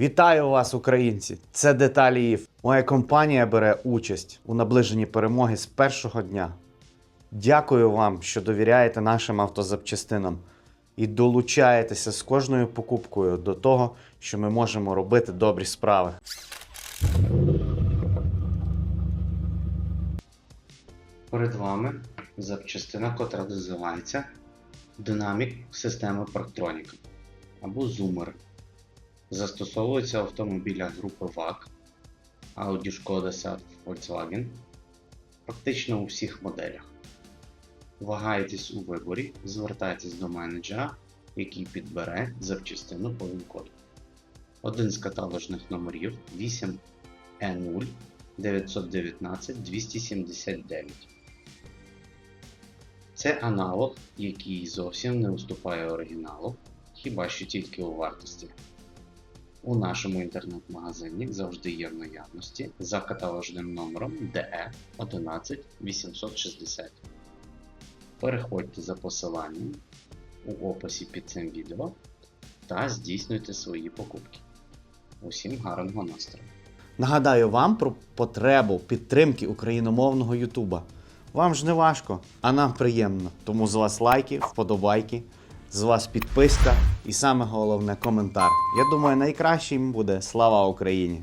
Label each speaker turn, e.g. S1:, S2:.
S1: Вітаю вас, українці! Це деталі ІФ. Моя компанія бере участь у наближенні перемоги з першого дня. Дякую вам, що довіряєте нашим автозапчастинам і долучаєтеся з кожною покупкою до того, що ми можемо робити добрі справи. Перед вами запчастина, котра називається динамік системи Parktronic або Zoomer. Застосовується в автомобілях групи VAG, Audi, Škoda, Seat, Volkswagen, практично у всіх моделях. Вагаєтесь у виборі, звертайтесь до менеджера, який підбере запчастину по він-коду. Один з каталожних номерів 8E0 919 279. Це аналог, який зовсім не уступає оригіналу, хіба що тільки у вартості. У нашому інтернет-магазині завжди є в наявності за каталожним номером DE 11860. Переходьте за посиланням у описі під цим відео та здійснюйте свої покупки. Усім гарного настрою! Нагадаю вам про потребу підтримки україномовного Ютуба. Вам ж не важко, а нам приємно. Тому з вас лайки, вподобайки, з вас підписка і саме головне коментар. Я думаю, найкращим буде слава Україні!